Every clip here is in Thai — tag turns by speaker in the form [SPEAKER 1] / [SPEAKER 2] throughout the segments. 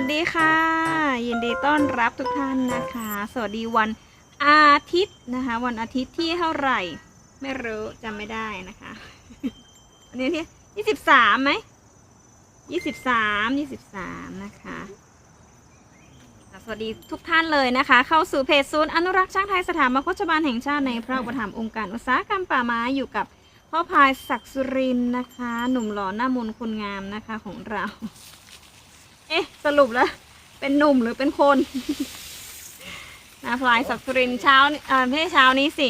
[SPEAKER 1] วัสดีค่ะ ยินดีต้อนรับทุกท่านนะคะ สวัสดีวันอาทิตย์นะคะ วันอาทิตย์ที่เท่าไหร่ ไม่รู้จำไม่ได้นะคะวันนี้ที่ยี่สิบสามไหมยี่สิบสามยี่สิบสามนะคะสวัสดีทุกท่านเลยนะคะ เข้าสู่เพจศูนย์อนุรักษ์ช้างไทยสถาบันโฆษบาลแห่งชาติในพระอุปถัมภ์องค์การอุตสาหกรรมป่าไม้อยู่กับพ่อพายศักดิ์สุรินนะคะ หนุ่มหล่อหน้ามนคนงามนะคะของเรา เอ๊ะ สรุปแล้ว เป็นหนุ่มหรือเป็นคนนะพลายศักรินเช้านี้เอ่อไม่ใช่เช้านี้สิ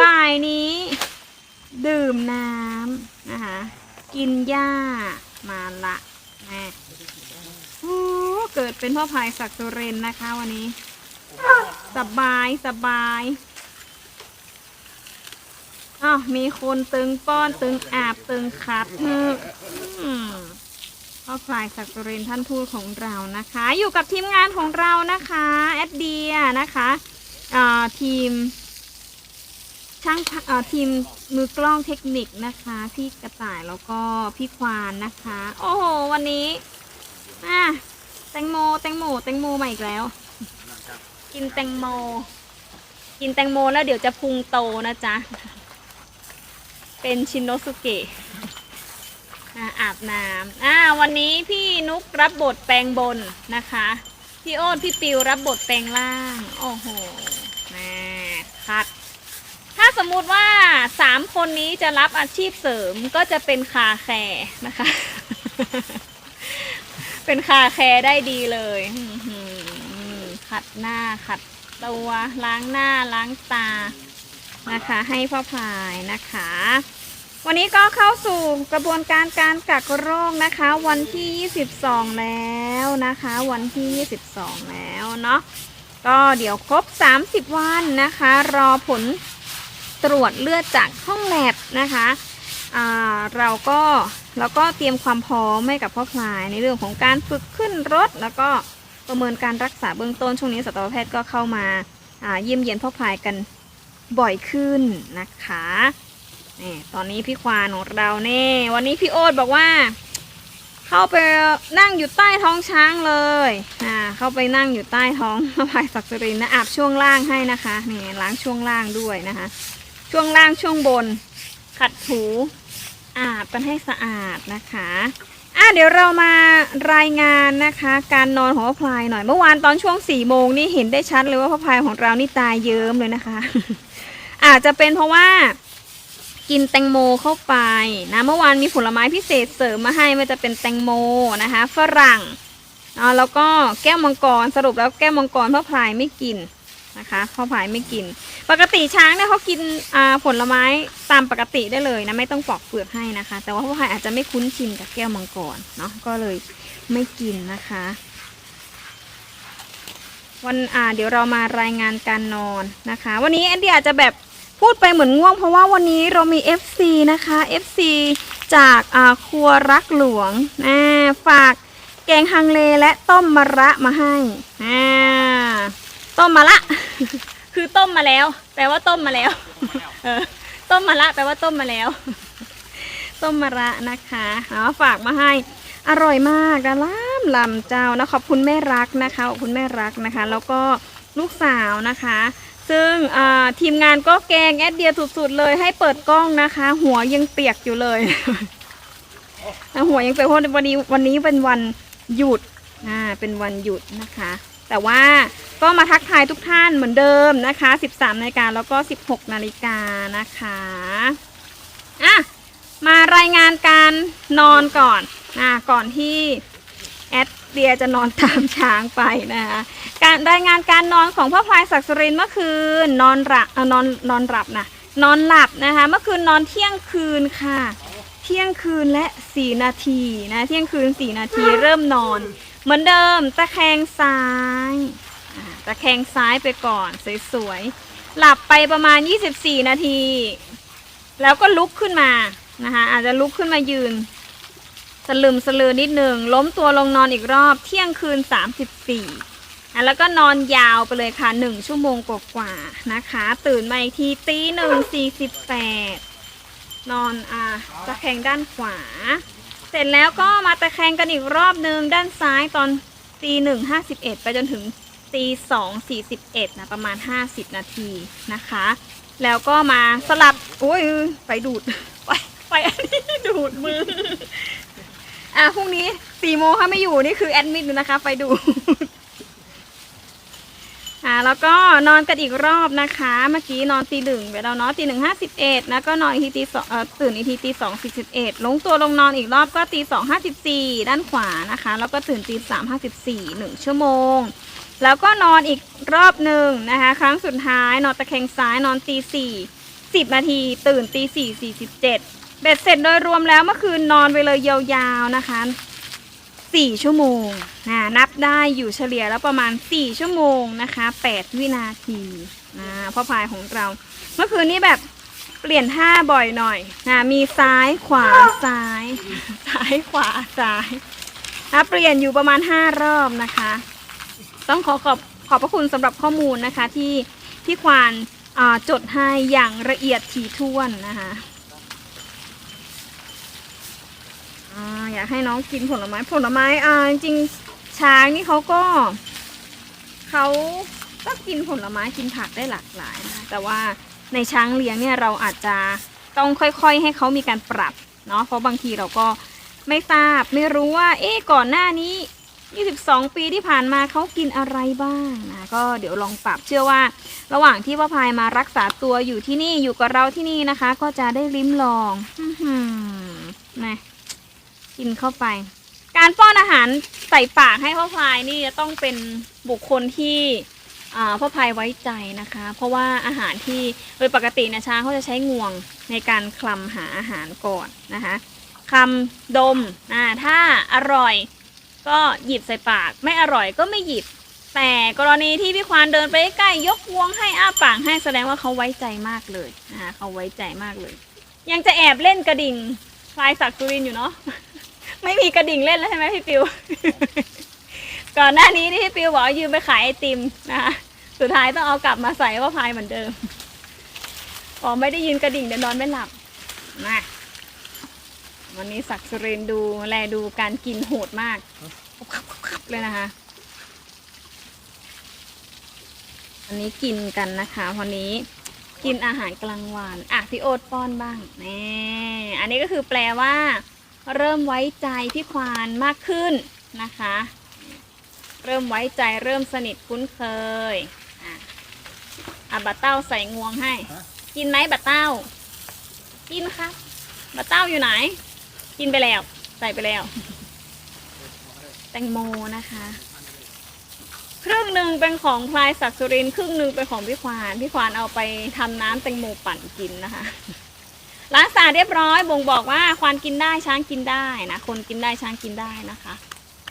[SPEAKER 1] บ่ายนี้ ดื่มน้ำนะคะ กินหญ้ามาละแม่โอ้เกิดเป็นพ่อพายศักสุรินนะคะวันนี้ สบายสบายอ้าวมีคนตึงป้อนตึงอาบตึงขัดเอออืม พ่อพลายศักดิ์รินท่านทูตของเรานะคะ อยู่กับทีมงานของเรานะคะแอดเดียนะคะทีมช่างทีมมือกล้องเทคนิคนะคะพี่กระต่ายแล้วก็พี่ควานนะคะ โอ้โห วันนี้อะแตงโมแตงโมแตงโมมาอีกแล้ว กินแตงโม กินแตงโมแล้วเดี๋ยวจะพุงโตนะจ๊ะ เป็นชินโนสุเกะ นะอาบน้ำอ่าวันนี้พี่นุกรับบทแปลงบนนะคะ พี่โอ้นพี่ปิวรับบทแปลงล่าง โอ้โหแม่คัด ถ้าสมมุติว่าสามคนนี้จะรับอาชีพเสริมก็จะเป็นคาแคร์นะคะ เป็นคาแคร์ได้ดีเลยขัดหน้าขัดตัวล้างหน้าล้างตานะคะ ให้พ่อพายนะคะ วันนี้ก็เข้าสู่กระบวนการการกักโรคนะคะ วันที่ 22 แล้วนะคะ วันที่ 22 แล้วเนาะก็เดี๋ยวครบ 30 วันนะคะ รอผลตรวจเลือดจากห้องแลบนะคะอ่าเราก็เราก็เตรียมความพร้อมให้กับพ่อพลายในเรื่องของการฝึกขึ้นรถ แล้วก็ประเมินการรักษาเบื้องต้นช่วงนี้สัตวแพทย์ก็เข้ามาอ่าเยี่ยมเยียนพ่อพลายกันบ่อยขึ้นนะคะ นี่ตอนนี้พี่ควานของเราเน่วันนี้พี่โอ๊ตบอกว่า เข้าไปนั่งอยู่ใต้ท้องช้างเลยอ่าเข้าไปนั่งอยู่ใต้ท้องพระพายศักดิ์สรินนะอาบช่วงล่างให้นะคะนี่ล้างช่วงล่างด้วยนะคะ ช่วงล่างช่วงบน ขัดถูอาบกันให้สะอาดนะคะอะเดี๋ยวเรามารายงานนะคะ การนอนของพระพลายหน่อยเมื่อวานตอนช่วงสี่โมงนี่เห็นได้ชัดเลยว่าพระพลายของเรานี่ตายเยิ้มเลยนะคะ อาจจะเป็นเพราะว่า กินแตงโมเข้าไปนะเมื่อวานมีผลไม้พิเศษเสริมมาให้มันจะเป็นแตงโมนะคะฝรั่งอ่าแล้วก็แก้วมังกรสรุปแล้วแก้วมังกรพ่อพลายไม่กินนะคะพ่อพลายไม่กิน ปกติช้างเนี่ยเขากินอ่าผลไม้ตามปกติได้เลยนะไม่ต้องปอกเปลือกให้นะคะ แต่ว่าพ่อพลายอาจจะไม่คุ้นชินกับแก้วมังกรเนาะก็เลยไม่กินนะคะ วันอ่าเดี๋ยวเรามารายงานการนอนนะคะ วันนี้แอนดี้อาจจะแบบ พูดไปเหมือนง่วงเพราะว่าวันนี้เรามี FC นะคะ FC จากครัวรักหลวงอ่าฝากแกงฮังเลและต้มมะระมาให้อ่าต้มมะระคือต้มมาแล้ว แปลว่าต้มมาแล้วต้มมะระแปลว่าต้มมาแล้ว ต้มมะระนะคะเอาฝากมาให้ อร่อยมากนะล้ำลำเจ้านะขอบคุณแม่รักนะคะขอบคุณแม่รักนะคะ แล้วก็ลูกสาวนะคะ ซึ่งทีมงานก็แกงแอดเดียสุดๆเลยให้เปิดกล้องนะคะ หัวยังเปียกอยู่เลยหัวยังเปียกเพราะวันนี้วันนี้เป็นวันหยุดเป็นวันหยุดนะคะ แต่ว่าก็มาทักทายทุกท่านเหมือนเดิมนะคะ 13นาฬิกาแล้วก็ 16นาฬิกานะคะอะมารายงานการนอนก่อนอ่าก่อนที่ แอดเดียจะนอนตามช้างไปนะคะการรายงานการนอนของพ่อพลายศักดิ์สรินเมื่อคืนนอนหลับนอนนอนหลับนะนอนหลับนะคะเมื่อคืนนอนเที่ยงคืนค่ะ เที่ยงคืนและสี่นาทีนะเที่ยงคืนสี่นาทีเริ่มนอน เหมือนเดิมตะแคงซ้ายตะแคงซ้ายไปก่อนสวยๆหลับไปประมาณ 24 นาที แล้วก็ลุกขึ้นมานะคะอาจจะลุกขึ้นมายืน สลึมสลือนิดหนึ่งล้มตัวลงนอนอีกรอบเที่ยงคืน 34อะแล้วก็นอนยาวไปเลยค่ะ 1 ชั่วโมงกว่าๆนะคะ ตื่นมาอีกทีตีหนึ่งสี่สิบแปดนอนอ่าตะแคงด้านขวา เสร็จแล้วก็มาตะแคงกันอีกรอบหนึ่งด้านซ้ายตอนตีหนึ่งห้าสิบเอ็ดไปจนถึงตีสองสี่สิบเอ็ดนะประมาณห้าสิบนาทีนะคะ แล้วก็มาสลับโอ้ยไฟดูดไฟไฟอันนี้ดูดมือ อะพรุ่งนี้สี่โมงถ้าไม่อยู่นี่คือแอดมิดนะคะไฟดู อ่าแล้วก็นอนกันอีกรอบนะคะ เมื่อกี้นอนตีหนึ่งไปแล้วเนาะตีหนึ่งห้าสิบเอ็ดแล้วก็นอนอีกทีตีสองเอ่อตื่นอีกทีตีสองสี่สิบเอ็ดลงตัวลงนอนอีกรอบก็ตีสองห้าสิบสี่ด้านขวานะคะ แล้วก็ตื่นตีสามห้าสิบสี่หนึ่งชั่วโมง แล้วก็นอนอีกรอบหนึ่งนะคะ ครั้งสุดท้ายนอนตะแคงซ้ายนอนตีสี่สิบนาที ตื่นตีสี่สี่สิบเจ็ด เบ็ดเสร็จโดยรวมแล้วเมื่อคืนนอนไปเลยยาวๆนะคะสี่ชั่วโมงนะนับได้อยู่เฉลี่ยแล้วประมาณ4ชั่วโมงนะคะ8วินาทีนะพ่อพายของเรา เมื่อคืนนี้แบบเปลี่ยนท่าบ่อยหน่อยนะมีซ้ายขวาซ้าย ซ้ายขวาซ้ายนะเปลี่ยนอยู่ประมาณ5รอบนะคะ ต้องขอขอบขอบพระคุณสำหรับข้อมูลนะคะที่ที่ควานอ่าจดให้อย่างละเอียดถี่ถ้วนนะคะ อ่าอยากให้น้องกินผลไม้ผลไม้อ่าจริงช้างนี่เขาก็เขาก็กินผลไม้กินผักได้หลากหลายนะแต่ว่าในช้างเลี้ยงเนี่ยเราอาจจะต้องค่อยๆ ให้เขามีการปรับเนาะเพราะบางทีเราก็ไม่ทราบไม่รู้ว่า เอ๊ะก่อนหน้านี้ 22 ปีที่ผ่านมาเขากินอะไรบ้างนะก็เดี๋ยวลองปรับเชื่อว่า ระหว่างที่ว่าพายมารักษาตัวอยู่ที่นี่อยู่กับเราที่นี่นะคะ ก็จะได้ลิ้มลองอื้อหือนะ กินเข้าไป การป้อนอาหารใส่ปากให้พ่อพายนี่จะต้องเป็นบุคคลที่พ่อพายไว้ใจนะคะ เพราะว่าอาหารที่โดยปกติเนี่ยช้างเขาจะใช้งวงในการคลำหาอาหารก่อนนะคะคำดมอ่าถ้าอร่อยก็หยิบใส่ปาก ไม่อร่อยก็ไม่หยิบ แต่กรณีที่พี่ควานเดินไปใกล้ยกงวงให้อ้าปากให้แสดงว่าเขาไว้ใจมากเลยนะคะเขาไว้ใจมากเลย ยังจะแอบเล่นกระดิ่งพลายศักดิ์สุรินอยู่เนาะ ไม่มีกระดิ่งเล่นแล้วใช่ไหมพี่ปิว ก่อนหน้านี้ที่พี่ปิวบอกยืมไปขายไอติมนะคะสุดท้ายต้องเอากลับมาใส่ว่าพายเหมือนเดิมอ๋อไม่ได้ยืนกระดิ่งเดี๋ยวนอนไม่หลับมาวันนี้ศักดิ์สุรินดูแลดูการกินโหดมากเลยนะคะอันนี้กินกันนะคะวันนี้กินอาหารกลางวันอะพี่โอ๊ตป้อนบ้างนี่อันนี้ก็คือแปลว่า เริ่มไว้ใจพี่ควานมากขึ้นนะคะ เริ่มไว้ใจเริ่มสนิทคุ้นเคยอะอะบัตเต้าใส่งวงให้ กินไหมบัตเต้า กินครับบัตเต้าอยู่ไหน กินไปแล้ว ใส่ไปแล้ว แตงโมนะคะ ครึ่งหนึ่งเป็นของพลายศักดิ์สุรินทร์ครึ่งหนึ่งเป็นของพี่ควานพี่ควานเอาไปทำน้ำแตงโมปั่นกินนะคะ ล้างสะอาดเรียบร้อยบ่งบอกว่าควานกินได้ช้างกินได้นะคนกินได้ช้างกินได้นะคะ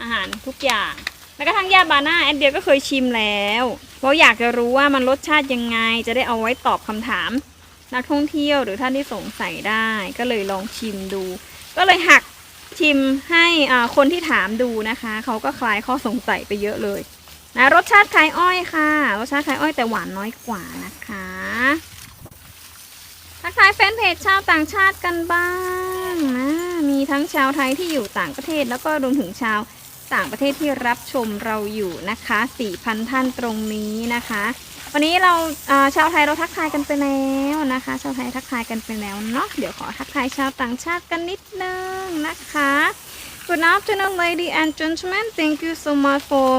[SPEAKER 1] อาหารทุกอย่างแม้วกระทั่งยาบาน่าแอนเดียก็เคยชิมแล้วเพราะอยากจะรู้ว่ามันรสชาติยังไง จะได้เอาไว้ตอบคำถาม นักท่องเที่ยวหรือท่านที่สงสัยได้ ก็เลยลองชิมดู ก็เลยหักชิมให้คนที่ถามดูนะคะเขาก็คลายข้อสงสัยไปเยอะเลยนะรสชาติคล้ายอ้อยค่ะ รสชาติคล้ายอ้อยแต่หวานน้อยกว่านะคะ ทักทายแฟนเพจชาวต่างชาติกันบ้างนะมีทั้งชาวไทยที่อยู่ต่างประเทศ แล้วก็รวมถึงชาวต่างประเทศที่รับชมเราอยู่นะคะ 4,000 ท่านตรงนี้นะคะ วันนี้เราชาวไทยเราทักทายกันไปแล้วนะคะ ชาวไทยทักทายกันไปแล้วเนาะเดี๋ยวขอทักทายชาวต่างชาติกันนิดนึงนะคะ Good afternoon lady and gentlemen thank you so much for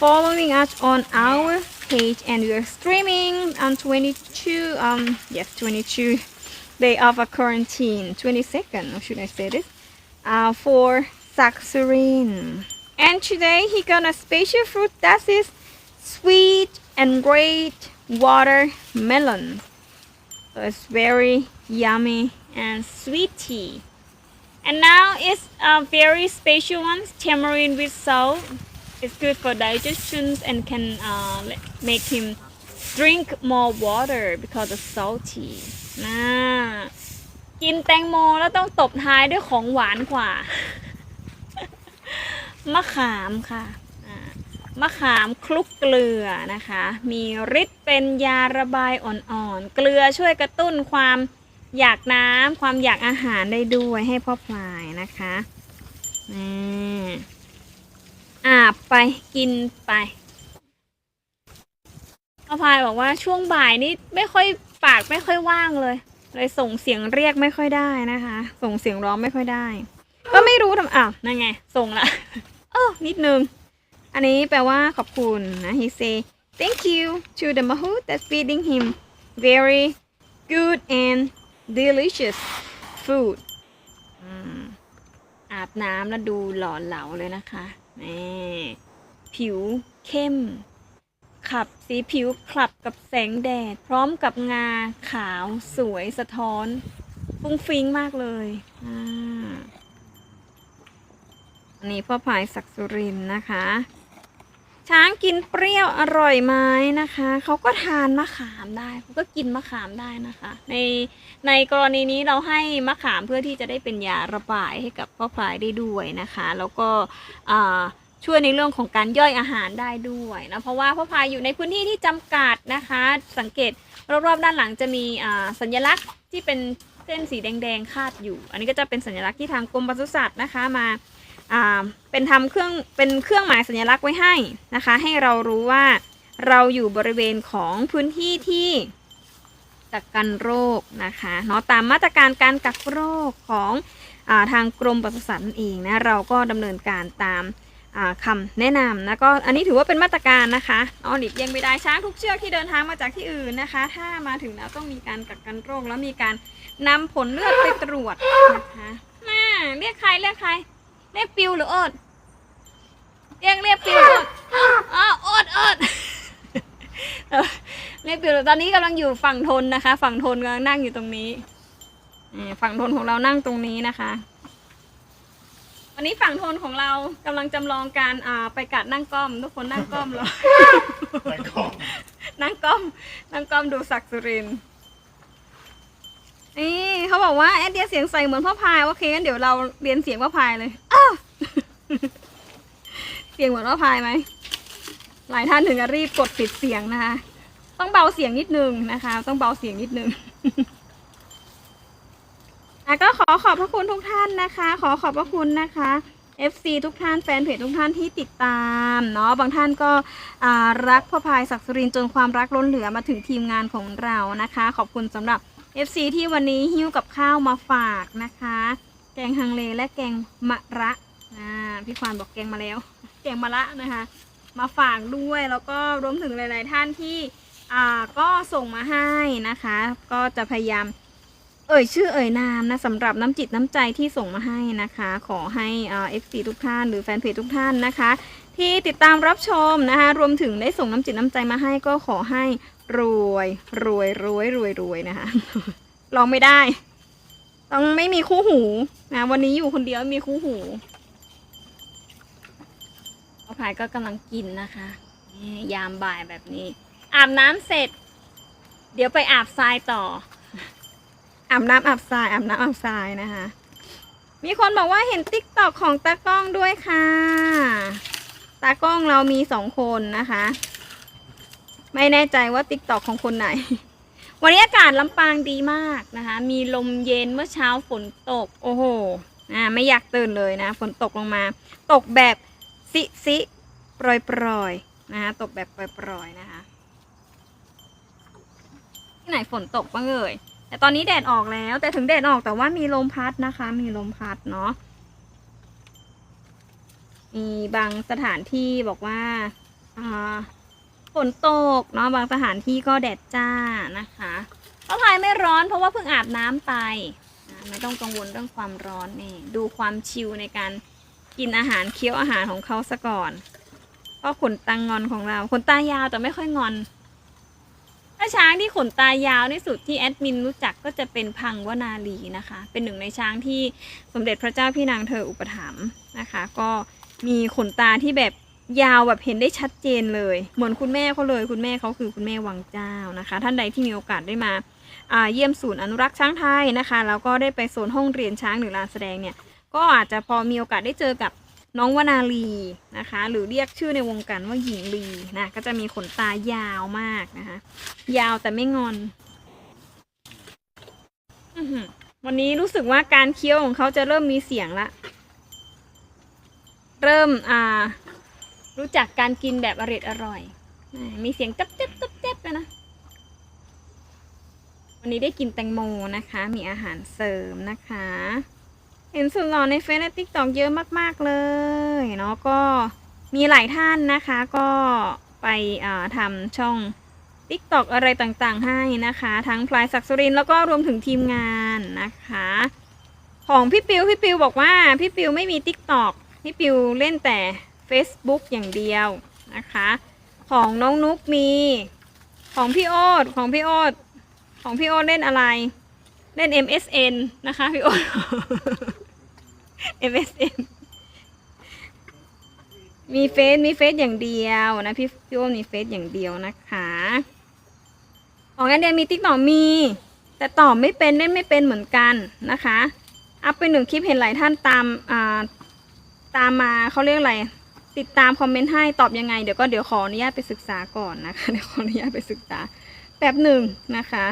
[SPEAKER 1] following us on our page and we are streaming on 22 um yes 22 day of a quarantine. 22nd or should I say this? Uh, for Saksurin and today he got a special fruit that is sweet and great watermelon. So it's very yummy and sweet and now it's a very special one tamarind with salt it's good for digestion and can uh, make him drink more water because it's salty นะกินแตงโมแล้วต้องตบท้ายด้วยของหวานกว่า มะขามค่ะมะขามคลุกเกลือนะคะ มีฤทธิ์เป็นยาระบายอ่อนๆ เกลือช่วยกระตุ้นความอยากน้ำความอยากอาหารได้ด้วยให้พ่อพลายนะคะนี่ อาบไปกินไปพ่อพายบอกว่าช่วงบ่ายนี่ไม่ค่อยปากไม่ค่อยว่างเลย เลยส่งเสียงเรียกไม่ค่อยได้นะคะ ส่งเสียงร้องไม่ค่อยได้ ก็ไม่รู้ทำอ้าวนั่นไง ส่งละเออนิดนึง อันนี้แปลว่าขอบคุณนะ he say thank you to the mahout that feeding him very good and delicious food ออาบน้ำแล้วดูหล่อเหลาเลยนะคะ นี่ผิวเข้ม ขับสีผิวคลับกับแสงแดด พร้อมกับงาขาวสวยสะท้อน ฟุ้งฟิ้งมากเลยอ่าอันนี้พ่อพายศักสุรินนะคะ ช้างกินเปรี้ยวอร่อยไหมนะคะ เขาก็ทานมะขามได้เขาก็กินมะขามได้นะคะ ในในกรณีนี้เราให้มะขามเพื่อที่จะได้เป็นยาระบายให้กับพ่อพลายได้ด้วยนะคะ แล้วก็ช่วยในเรื่องของการย่อยอาหารได้ด้วยนะเพราะว่าพ่อพลายอยู่ในพื้นที่ที่จำกัดนะคะ สังเกตรอบๆด้านหลังจะมีสัญลักษณ์ที่เป็นเส้นสีแดงๆคาดอยู่ อันนี้ก็จะเป็นสัญลักษณ์ที่ทางกรมปศุสัตว์นะคะมา เป็นทำเครื่องเป็นเครื่องหมายสัญลักษณ์ไว้ให้นะคะ ให้เรารู้ว่าเราอยู่บริเวณของพื้นที่ที่กักกันโรคนะคะเนาะตามมาตรการการกักโรคของอทางกรมปศุสัตว์นั่นเองนะเราก็ดำเนินการตามอ่าคำแนะนำนะก็อันนี้ถือว่าเป็นมาตรการนะคะเอหลีกเลี่ยงไม่ได้ช้างทุกเชือกที่เดินทางมาจากที่อื่นนะคะ ถ้ามาถึงแล้วต้องมีการกักกันโรคแล้วมีการนำผลเลือดไปตรวจนะคะน่าเรียกใครเรียกใคร เรียกปิวหรือโอดเรียกเรียกปิวหรือโอดอ๋อโอดโอดเออเรียกปิวตอนนี้กำลังอยู่ฝั่งทนนะคะ ฝั่งทนกำลังนั่งอยู่ตรงนี้นี่ฝั่งทนของเรานั่งตรงนี้นะคะวันนี้ฝั่งทนของเรากำลังจำลองการอ่าไปกัดนั่งก้อม ทุกคนนั่งก้อมเหรอ
[SPEAKER 2] ไปก่อน
[SPEAKER 1] นั่งก้อมนั่งก้อมดูศักดิ์สุรินทร์ นี่เขาบอกว่าแอดเดียเสียงใสเหมือนพ่อพายโอเคงั้นเดี๋ยวเราเรียนเสียงพ่อพายเลยอ้าเสียงเหมือนพ่อพายไหมหลายท่านถึงกับรีบกดปิดเสียงนะคะ ต้องเบาเสียงนิดนึงนะคะ ต้องเบาเสียงนิดนึงอะก็ขอขอบพระคุณทุกท่านนะคะ ขอขอบพระคุณนะคะ FC ทุกท่านแฟนเพจทุกท่านที่ติดตามเนาะบางท่านก็รักพ่อพายศักดิ์สุรินจนความรักล้นเหลือมาถึงทีมงานของเรานะคะ ขอบคุณสำหรับ FC ที่วันนี้หิ้วกับข้าวมาฝากนะคะ แกงฮังเลและแกงมะระอ่าพี่ควานบอกแกงมาแล้ว แกงมะระนะคะ มาฝากด้วยแล้วก็รวมถึงหลาย ๆ ท่านที่อ่าก็ส่งมาให้นะคะ ก็จะพยายามเอ่ยชื่อเอ่ยนามนะสำหรับน้ำจิตน้ำใจที่ส่งมาให้นะคะ ขอให้เอฟซีทุกท่านหรือแฟนเพจทุกท่านนะคะ ที่ติดตามรับชมนะคะรวมถึงได้ส่งน้ำจิตน้ำใจมาให้ก็ขอให้รวยรวยรวยรวยรวยนะคะลองไม่ได้ ต้องไม่มีคู่หูนะวันนี้อยู่คนเดียวมีคู่หูพ่อพายก็กำลังกินนะคะนี่ยามบ่ายแบบนี้ อาบน้ำเสร็จ เดี๋ยวไปอาบทรายต่อ อาบน้ำอาบทรายอาบน้ำอาบทรายนะคะมีคนบอกว่าเห็นติ๊กตอกของตากล้องด้วยค่ะ ตากล้องเรามีสองคนนะคะ ไม่แน่ใจว่าติ๊กตอกของคนไหน วันนี้อากาศลำปางดีมากนะคะ มีลมเย็นเมื่อเช้าฝนตก โอ้โหอ่าไม่อยากตื่นเลยนะ ฝนตกลงมา ตกแบบซิซิปรอยปรอยนะคะตกแบบปรอยปรอยนะคะ ที่ไหนฝนตกบ้างเอ่ยแต่ตอนนี้แดดออกแล้ว แต่ถึงแดดออกแต่ว่ามีลมพัดนะคะ มีลมพัดเนาะ มีบางสถานที่บอกว่าฝนตกเนาะบางสถานที่ก็แดดจ้านะคะป้าพายไม่ร้อนเพราะว่าเพิ่งอาบน้ำไปไม่ต้องกังวลเรื่องความร้อนนี่ดูความชิลในการกินอาหารเคี้ยวอาหารของเขาซะก่อนก็ขนตางอนของเราขนตายาวแต่ไม่ค่อยงอน ถ้าช้างที่ขนตายาวที่สุดที่แอดมินรู้จักก็จะเป็นพังวนาลีนะคะ เป็นหนึ่งในช้างที่สมเด็จพระเจ้าพี่นางเธออุปถัมภ์นะคะ ก็ มีขนตาที่แบบยาวแบบเห็นได้ชัดเจนเลย เหมือนคุณแม่เขาเลย คุณแม่เขาคือคุณแม่วังเจ้านะคะ ท่านใดที่มีโอกาสได้มาเยี่ยมศูนย์อนุรักษ์ช้างไทยนะคะ แล้วก็ได้ไปโซนห้องเรียนช้างหรือลานแสดงเนี่ย ก็อาจจะพอมีโอกาสได้เจอกับน้องวนาลีนะคะ หรือเรียกชื่อในวงการว่าหญิงลีนะ ก็จะมีขนตายาวมากนะคะ ยาวแต่ไม่งอนวันนี้รู้สึกว่าการเคี้ยวของเขาจะเริ่มมีเสียงละ เริ่มอ่ารู้จักการกินแบบอร่อยอร่อย มีเสียงจับจับจับจับนะ วันนี้ได้กินแตงโมนะคะ มีอาหารเสริมนะคะ เห็นสุดหล่อในเฟซและติ๊กต็อกเยอะมาก ๆ เลยเนาะก็มีหลายท่านนะคะก็ไปทำช่องติ๊กต็อกอะไรต่างๆ ให้นะคะ ทั้งพลายศักดิ์สุรินแล้วก็รวมถึงทีมงานนะคะ ของพี่ปิวพี่ปิวบอกว่าพี่ปิวไม่มีติ๊กต็อก พี่ปิวเล่นแต่ Facebook อย่างเดียวนะคะ ของน้องนุกมี ของพี่โอ๊ตของพี่โอ๊ตของพี่โอ๊ตเล่นอะไรเล่น MSN นะคะพี่โอ๊ต MSN มีเฟซมีเฟซอย่างเดียวนะพี่พี่โอ๊ตมีเฟซอย่างเดียวนะคะของแอนเดียมีติ๊กต็อมี แต่ตอบไม่เป็นเล่นไม่เป็นเหมือนกันนะคะอัพไปหนึ่งคลิปเห็นหลายท่านตามอ่า ตามมาเขาเรียกอะไร ติดตามคอมเมนต์ให้ตอบยังไง เดี๋ยวก็เดี๋ยวขออนุญาตไปศึกษาก่อนนะคะเดี๋ยวขออนุญาตไปศึกษาแป๊บหนึ่งนะคะ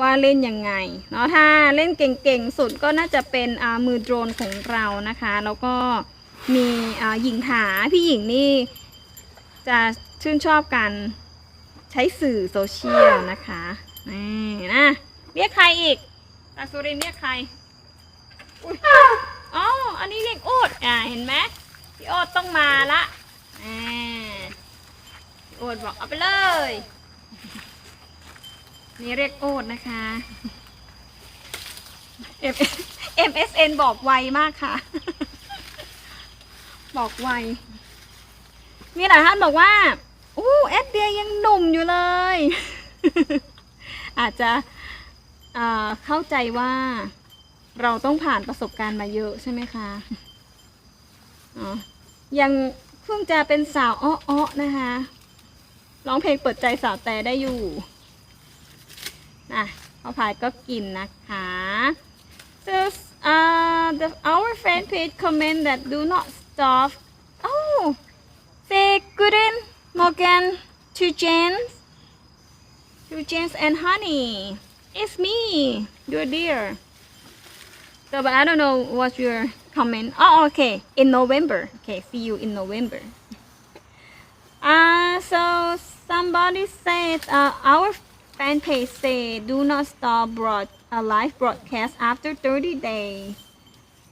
[SPEAKER 1] ว่าเล่นยังไงเนาะถ้าเล่นเก่งๆ สุดก็น่าจะเป็นอ่ามือโดรนของเรานะคะ แล้วก็มีอ่าหญิงถาพี่หญิงนี่จะชื่นชอบการใช้สื่อโซเชียลนะคะนี่นะเรียกใครอีกตาสุรินเรียกใคร อ๋อ อันนี้เรียกโอ๊ตอ่า เห็นไหมพี่โอ๊ตต้องมาละอ่าพี่โอ๊ตบอกเอาไปเลย นี่เรียกโอ๊ตนะคะ MSN บอกไวมากค่ะ บอกไว มีหลายท่านบอกว่า อู้แอดเดียยังหนุ่มอยู่เลย อาจจะเอ่อเข้าใจว่า เราต้องผ่านประสบการณ์มาเยอะใช่ไหมคะอ๋อยังเพิ่งจะเป็นสาวอ้อๆนะคะ ร้องเพลงเปิดใจสาวแต่ได้อยู่นะพ่อพายก็กินนะคะ so uh the our fan page comment that do not stop oh say good in Morgan to James to James and honey it's me your dear so but I don't know what's your comment oh okay in November okay see you in November uh, so somebody said uh, our fan page say do not stop broad a live broadcast after 30 days.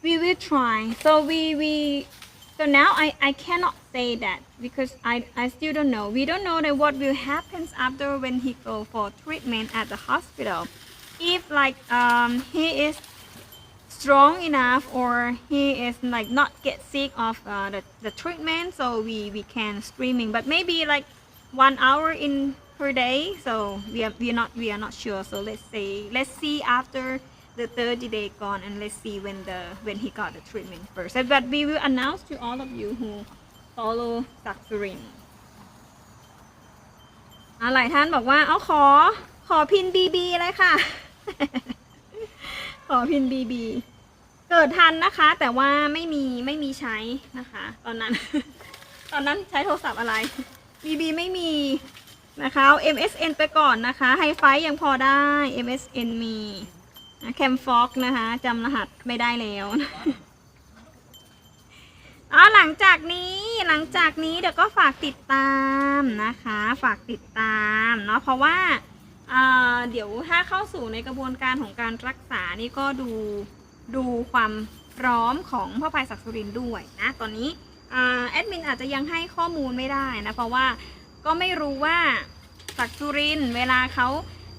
[SPEAKER 1] We will try. So we we so now I I cannot say that because I I still don't know. We don't know that what will happen after when he go for treatment at the hospital. If like um he is strong enough or he is like not get sick of uh, the, the treatment so we we can streaming but maybe like one hour in per day so we are we are not we are not sure so let's say let's see after the 30 day gone and let's see when the when he got the treatment first but we will announce to all of you who follow Saksurin อ่าหลายท่านบอกว่าเอาขอขอพินบีบีเลยค่ะ ขอพินบีบีเกิดทันนะคะ แต่ว่าไม่มีไม่มีใช้นะคะ ตอนนั้น ตอนนั้นใช้โทรศัพท์อะไรบีบีไม่มีนะคะเอา MSN ไปก่อนนะคะไฮไฟยังพอได้ MSN มีแคมฟ็อกนะคะจำรหัสไม่ได้แล้วอ๋อหลังจากนี้หลังจากนี้เดี๋ยวก็ฝากติดตามนะคะ ฝากติดตามเนาะเพราะว่า เเดี๋ยวถ้าเข้าสู่ในกระบวนการของการรักษานี่ก็ดูดูความพร้อมของพ่อพายศักดิ์สุรินด้วยนะตอนนี้อแอดมินอาจจะยังให้ข้อมูลไม่ได้นะเพราะว่าก็ไม่รู้ว่าศักดิ์สุรินเวลาเขา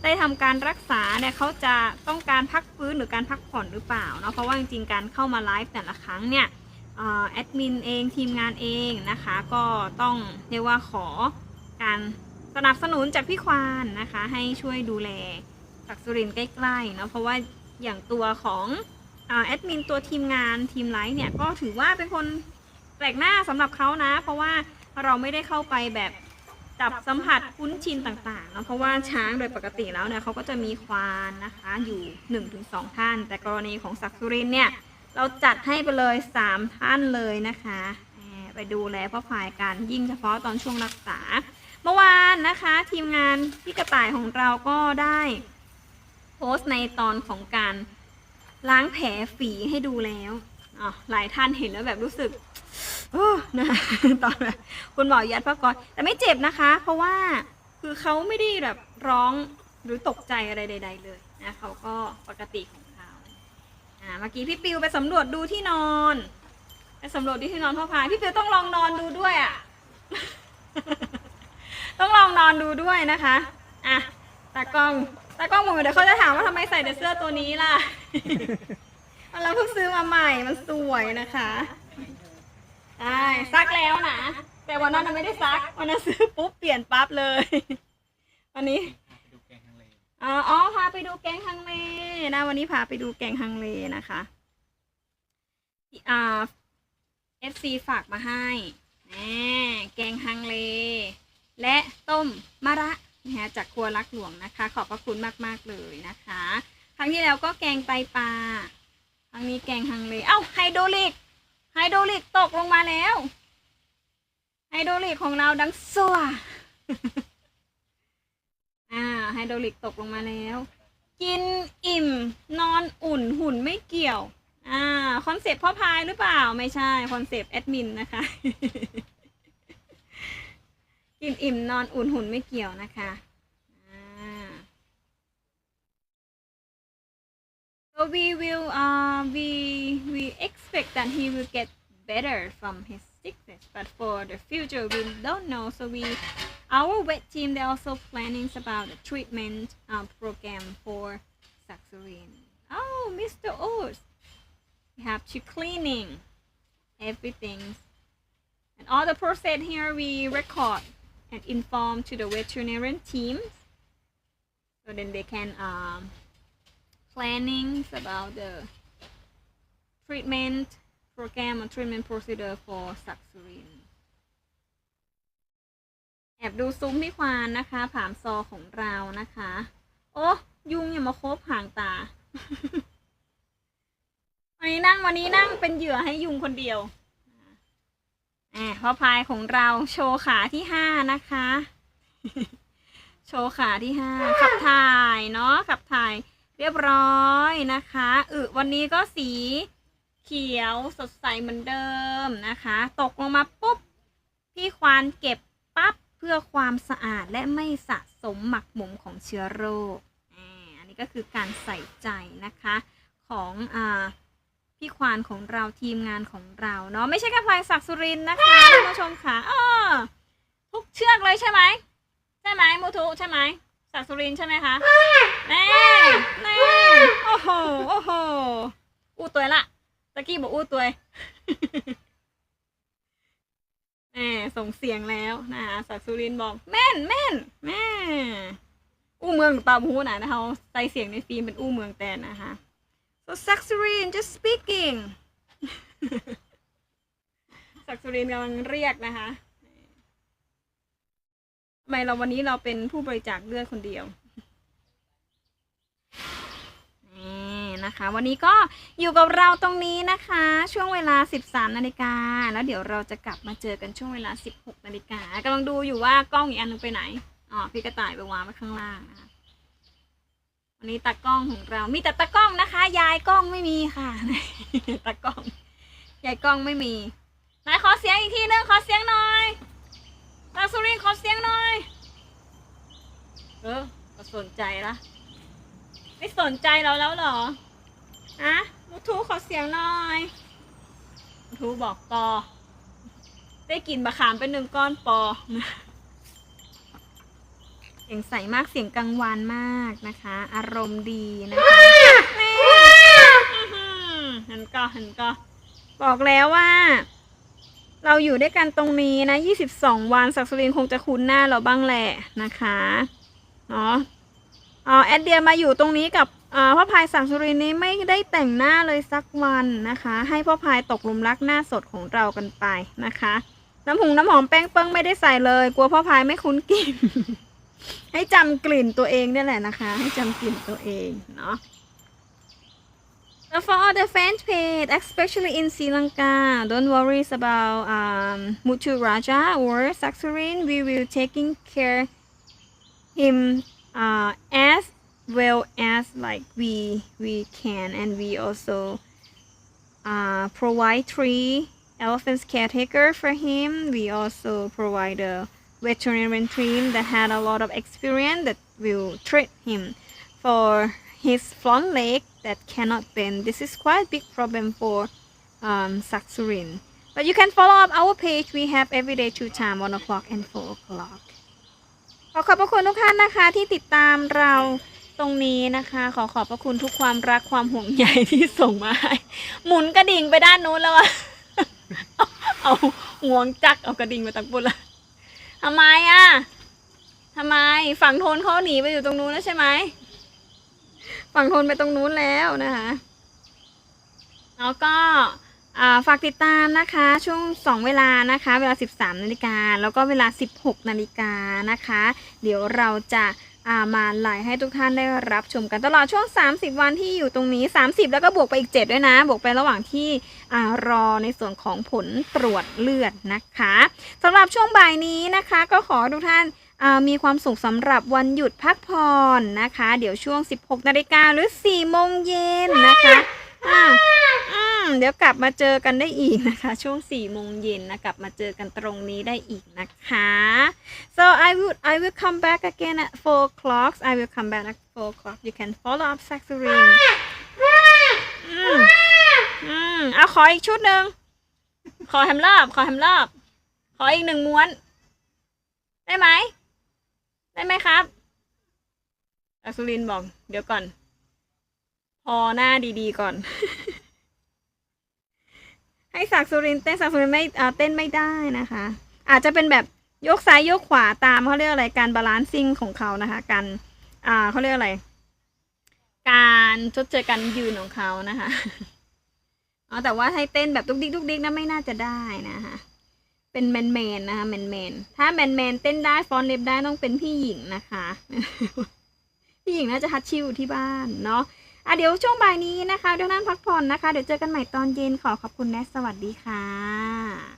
[SPEAKER 1] ได้ทำการรักษาเนี่ยเขาจะต้องการพักฟื้นหรือการพักผ่อนหรือเปล่าเนาะเพราะว่าจริงๆการเข้ามาไลฟ์แต่ละครั้งเนี่ยแอดมินเองทีมงานเองนะคะ ก็ต้องเรียกว่าขอการ สนับสนุนจากพี่ควานนะคะ ให้ช่วยดูแลศักสุรินใกล้ๆเนาะเพราะว่าอย่างตัวของอแอดมินตัวทีมงานทีมไลฟ์เนี่ยก็ถือว่าเป็นคนแปลกหน้าสำหรับเขานะ เพราะว่าเราไม่ได้เข้าไปแบบจับสัมผัสคุ้นชินต่างๆเนาะเพราะว่าช้างโดยปกติแล้วเนี่ยเขาก็จะมีควานนะคะอยู่ 1-2 ท่าน แต่กรณีของศักสุรินเนี่ยเราจัดให้ไปเลยสามท่านเลยนะคะ ไปดูแลพ่อพายกันยิ่งเฉพาะตอนช่วงรักษา เมื่อวานนะคะทีมงานพี่กระต่ายของเราก็ได้โพสต์ในตอนของการล้างแผลฝีให้ดูแล้วอ๋อหลายท่านเห็นแล้วแบบรู้สึกโอ้นะตอนแบบคุณหมอยัดผ้าก๊อซแต่ไม่เจ็บนะคะ เพราะว่าคือเขาไม่ได้แบบร้องหรือตกใจอะไรใด ๆ เลยนะเขาก็ปกติของเขาอ่าเมื่อกี้พี่ปิวไปสำรวจดูที่นอนไปสำรวจดูที่นอนพ่อพายพี่ปิวต้องลองนอนดูด้วยอะ ต้องลองนอนดูด้วยนะคะอะตากล้องตากล้องผมเดี๋ยวเขาจะถามว่าทำไมใส่แต่เสื้อตัวนี้ล่ะ เราเพิ่งซื้อมาใหม่มันสวยนะคะใช่ซักแล้วนะแต่วันนั้นน่ะไม่ได้ซักวันนั้นซื้อปุ๊บเปลี่ยนปั๊บเลยวันนี้
[SPEAKER 2] ไปดูแกงฮังเล
[SPEAKER 1] อ๋ออ๋อพาไปดูแกงฮังเลนะ วันนี้พาไปดูแกงฮังเลนะคะอ่าเอฟซีฝากมาให้แหมแกงฮังเล และต้มมะระนะคะจากครัวรักหลวงนะคะ ขอบพระคุณมากๆเลยนะคะ ครั้งที่แล้วก็แกงไตปลาครั้งนี้แกงฮังเลเอ้าไฮโดรลิกไฮโดรลิกตกลงมาแล้วไฮโดรลิกของเราดังสัวอ่าไฮโดรลิกตกลงมาแล้ว กินอิ่ม นอนอุ่นหุ่นไม่เกี่ยว อ่า คอนเซปต์พ่อพายหรือเปล่าไม่ใช่ คอนเซปต์แอดมินนะคะ กินอิ่มนอนอุ่นหุ่นไม่เกี่ยวนะคะอ่า So we will uh we we expect that he will get better from his sickness, but for the future we don't know. So we our vet team they're also planning about the treatment uh, program for Saxorine. Oh, Mr. Oz, we have to cleaning everything, and all the process here we record and inform to the veterinarian teams, so then they can um planning about the treatment program or treatment procedure for Saxorine แอบดูซุ้มที่ควานนะคะ ผามซอของเรานะคะ โอ้ยุงอย่ามาคบห่างตา วันนี้นั่งวันนี้นั่งเป็นเหยื่อให้ยุงคนเดียว พ่อพายของเราโชว์ขาที่ห้านะคะ โชว์ขาที่ห้าขับถ่ายเนาะขับถ่ายเรียบร้อยนะคะอึวันนี้ก็สีเขียวสดใสเหมือนเดิมนะคะ ตกลงมาปุ๊บ พี่ควานเก็บปั๊บเพื่อความสะอาดและไม่สะสมหมักหมมของเชื้อโรคอันนี้ก็คือการใส่ใจนะคะของอ่า พี่ควานของเราทีมงานของเราเนาะไม่ใช่แค่พลายศักดิ์สุรินทร์นะคะท่านผู้ชมค่ะเออทุกเชือกเลยใช่ไหมใช่ไหมมูทุใช่ไหมศักดิ์สุรินทร์ใช่ไหมคะแน่แน่โอ้โหโอ้โหอู้ตัวละตะกี้บอกอู้ตัวแน่ส่งเสียงแล้วนะคะศักดิ์สุรินบอกแม่นแม่นแม่อู้เมืองตาบูนะนะคะใส่เสียงในฟิล์มเป็นอู้เมืองแตนนะคะ so ศักดิ์สุริน just speaking ศักดิ์สุรินกำลังเรียกนะคะทำไมเราวันนี้เราเป็นผู้บริจาคเลือดคนเดียว นี่นะคะ วันนี้ก็อยู่กับเราตรงนี้นะคะ ช่วงเวลา 13นาฬิกาแล้วเดี๋ยวเราจะกลับมาเจอกันช่วงเวลา 16นาฬิกากำลังดูอยู่ว่ากล้องอีกอันนึงไปไหน อ๋อ พี่กระต่ายไปวางไว้ข้างล่างนะคะ วันนี้ตากล้องของเรา มีแต่ตากล้องนะคะ ยายกล้องไม่มีค่ะ ตากล้อง ยายกล้องไม่มีไหนขอเสียงอีกทีนึงขอเสียงหน่อยตาสุรินขอเสียงหน่อย เออก็สนใจละไม่สนใจเราแล้วเหรออะมูทูขอเสียงหน่อยมูทูบอกปอได้กินบะขามเป็นหนึ่งก้อนปอ เสียงใสมากเสียงกังวานมากนะคะ อารมณ์ดีนะคะนี่อื้อหือหันก็หันก็บอกแล้วว่า เราอยู่ด้วยกันตรงนี้นะ 22 วันศักดิ์สุรินทร์คงจะคุ้นหน้าเราบ้างแหละนะคะเนาะอ๋อแอดเดียมาอยู่ตรงนี้กับอ่าพ่อพายสังสุรินทร์นี้ไม่ได้แต่งหน้าเลยสักวันนะคะ ให้พ่อพายตกหลุมรักหน้าสดของเรากันไปนะคะ น้ำหุงน้ำหอมแป้งเปิ้งไม่ได้ใส่เลย กลัวพ่อพายไม่คุ้นกลิ่น ให้จำกลิ่นตัวเองเนี่ยแหละนะคะ ให้จำกลิ่นตัวเองเนาะ for all the fan page, especially in Sri Lanka, don't worry about um, Mutu Raja or Saksurin. We will taking care him uh, as well as like we we can and we also uh, provide three elephants caretaker for him. We also provide a veterinarian team that had a lot of experience that will treat him for his front leg that cannot bend. This is quite big problem for um, Saksurin. But you can follow up our page. We have every day two time, one o'clock and four o'clock. ขอขอบพระคุณทุกท่านนะคะที่ติดตามเราตรงนี้นะคะ ขอขอบพระคุณทุกความรักความห่วงใยที่ส่งมาให้หมุนกระดิ่งไปด้านนู้นแล้วอะเอาเอางวงจักเอากระดิ่งไปตักบุญละ ทำไมอะทำไมฝั่งโทนเขาหนีไปอยู่ตรงนู้นแล้วใช่ไหมฝั่งโทนไปตรงนู้นแล้วนะคะแล้วก็ฝากติดตามนะคะ ช่วงสองเวลานะคะ เวลา 13นาฬิกาแล้วก็เวลา 16นาฬิกานะคะ เดี๋ยวเราจะ อามาไลฟ์ให้ทุกท่านได้รับชมกันตลอดช่วง 30 วันที่อยู่ตรงนี้ 30 แล้วก็บวกไปอีก 7 ด้วยนะ บวกไประหว่างที่อรอในส่วนของผลตรวจเลือดนะคะสำหรับช่วงบ่ายนี้นะคะ ก็ขอทุกท่านมีความสุขสำหรับวันหยุดพักผ่อนนะคะ เดี๋ยวช่วง 16นาฬิกาหรือ 4 โมงเย็นนะคะ อ่าอืมเดี๋ยวกลับมาเจอกันได้อีกนะคะ ช่วง4โมงเย็นนะกลับมาเจอกันตรงนี้ได้อีกนะคะ so I would I will come back again at 4 o'clock I will come back at 4 o'clock you can follow up Saxorin อืมอืมเอาขออีกชุดหนึ่งขอแฮมรอบ ขอแฮมรอบ ขออีกหนึ่งม้วน ได้ไหม ได้ไหมครับอัสุรินบอก เดี๋ยวก่อน พอหน้าดีๆก่อน ให้สักสุรินเต้นสักสุรินไม่เออเต้นไม่ได้นะคะ อาจจะเป็นแบบยกซ้ายยกขวาตามเขาเรียกอะไรการบาลานซิ่งของเขานะคะ การอ่าเขาเรียกอะไร การชดเชยการยืนของเขานะคะอ๋อแต่ว่าให้เต้นแบบดุกดิกดุกดิกนะไม่น่าจะได้นะคะเป็นแมนแมนนะคะแมนแมนถ้าแมนแมนเต้นได้ฟอนเล็บได้ต้องเป็นพี่หญิงนะคะ พี่หญิงน่าจะฮัตชิวที่บ้านเนาะ อะเดี๋ยวช่วงบ่ายนี้นะคะเดี๋ยวนั่นพักผ่อนนะคะ เดี๋ยวเจอกันใหม่ตอนเย็นขอขอบคุณและสวัสดีค่ะ